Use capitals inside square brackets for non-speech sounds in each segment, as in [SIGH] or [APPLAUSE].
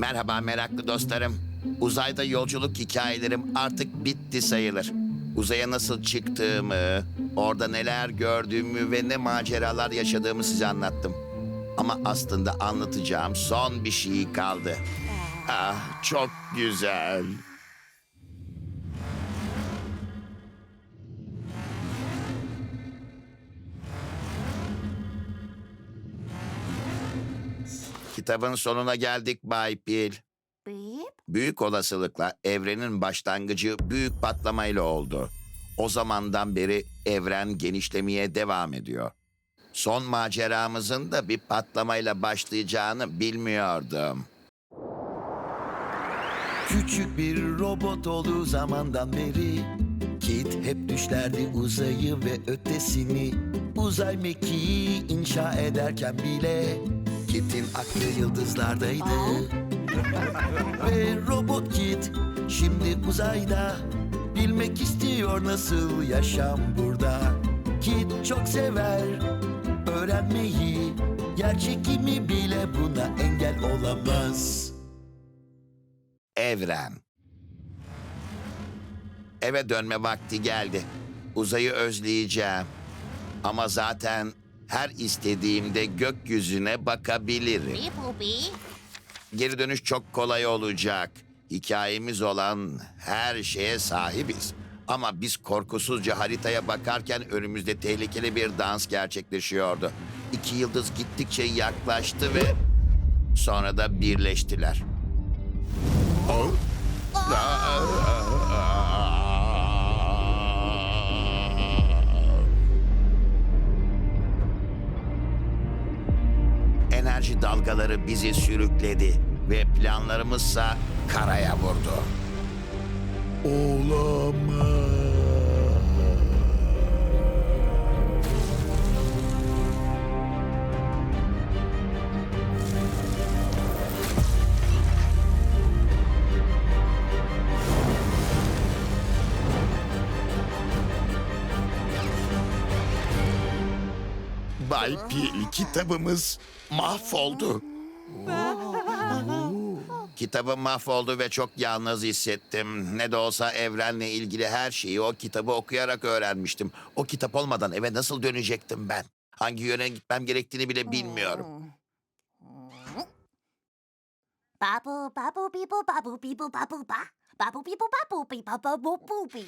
Merhaba meraklı dostlarım. Uzayda yolculuk hikayelerim artık bitti sayılır. Uzaya nasıl çıktığımı, orada neler gördüğümü ve ne maceralar yaşadığımı size anlattım. Ama aslında anlatacağım son bir şey kaldı. Ah, çok güzel. Kitabın sonuna geldik Bay Pil. Bip. Büyük olasılıkla evrenin başlangıcı büyük patlamayla oldu. O zamandan beri evren genişlemeye devam ediyor. Son maceramızın da bir patlamayla başlayacağını bilmiyordum. Küçük bir robot olduğu zamandan beri Kit hep düşlerdi uzayı ve ötesini Uzay mekiği inşa ederken bile Kit'in aklı yıldızlardaydı Ve robot Kit şimdi uzayda Bilmek istiyor nasıl yaşam burada Kit çok sever öğrenmeyi Yer çekimi bile buna engel olamaz Evren. Eve dönme vakti geldi. Uzayı özleyeceğim. Ama zaten her istediğimde gökyüzüne bakabilirim. Geri dönüş çok kolay olacak. Hikayemiz olan her şeye sahibiz. Ama biz korkusuzca haritaya bakarken önümüzde tehlikeli bir dans gerçekleşiyordu. İki yıldız gittikçe yaklaştı ve sonra da birleştiler. Enerji dalgaları bizi sürükledi ve planlarımızsa karaya vurdu. Olamaz. Bay Pil kitabımız mahvoldu. Kitabım mahvoldu ve çok yalnız hissettim. Ne de olsa evrenle ilgili her şeyi o kitabı okuyarak öğrenmiştim. O kitap olmadan eve nasıl dönecektim ben? Hangi yöne gitmem gerektiğini bile bilmiyorum. Babu babu bibu babu bibu babu ba. Babu bibu babu bi babu bu bu bi.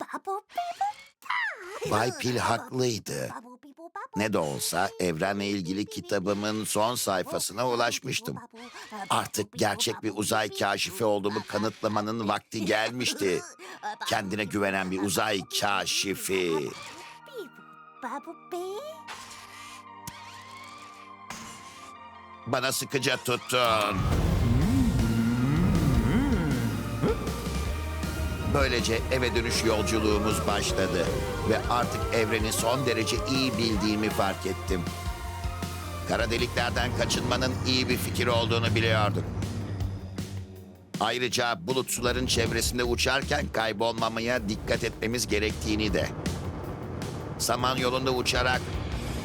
Babu bibu ba. Bay Pil haklıydı. Babu bibu babu. Ne de olsa evrenle ilgili kitabımın son sayfasına ulaşmıştım. Artık gerçek bir uzay kaşifi olduğumu kanıtlamanın vakti gelmişti. Kendine güvenen bir uzay kaşifi. Babu bi. Bana sıkıca tutun. Böylece eve dönüş yolculuğumuz başladı ve artık evreni son derece iyi bildiğimi fark ettim. Kara deliklerden kaçınmanın iyi bir fikir olduğunu biliyordum. Ayrıca bulut suların çevresinde uçarken kaybolmamaya dikkat etmemiz gerektiğini de. Samanyolu'nda uçarak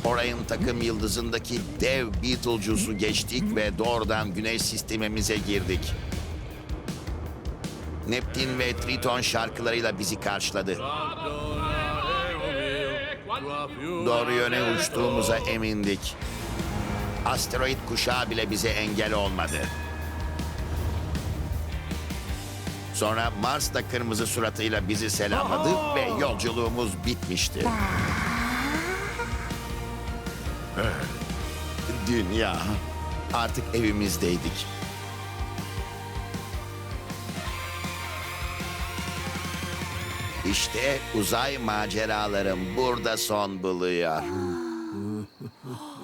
Orion takım yıldızındaki dev Beetlejuice'u geçtik ve doğrudan güneş sistemimize girdik. Neptün ve Triton şarkılarıyla bizi karşıladı. Doğru yöne uçtuğumuza emindik. Asteroid kuşağı bile bize engel olmadı. Sonra Mars da kırmızı suratıyla bizi selamladı ve yolculuğumuz bitmişti. [LAUGHS] Dünya. Artık evimizdeydik. İşte uzay maceralarım burada son buluyor.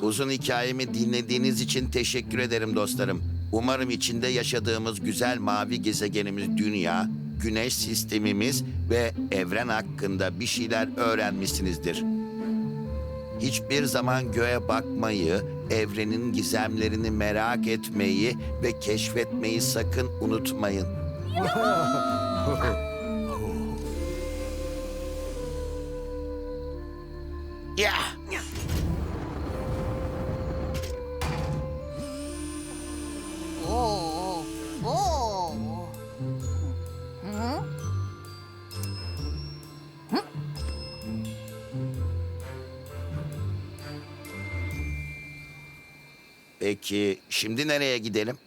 Uzun hikayemi dinlediğiniz için teşekkür ederim dostlarım. Umarım içinde yaşadığımız güzel mavi gezegenimiz Dünya, Güneş sistemimiz ve evren hakkında bir şeyler öğrenmişsinizdir. Hiçbir zaman göğe bakmayı, evrenin gizemlerini merak etmeyi ve keşfetmeyi sakın unutmayın. [LAUGHS] Ya. Oo. Oo. Hı? Hı? Peki şimdi nereye gidelim?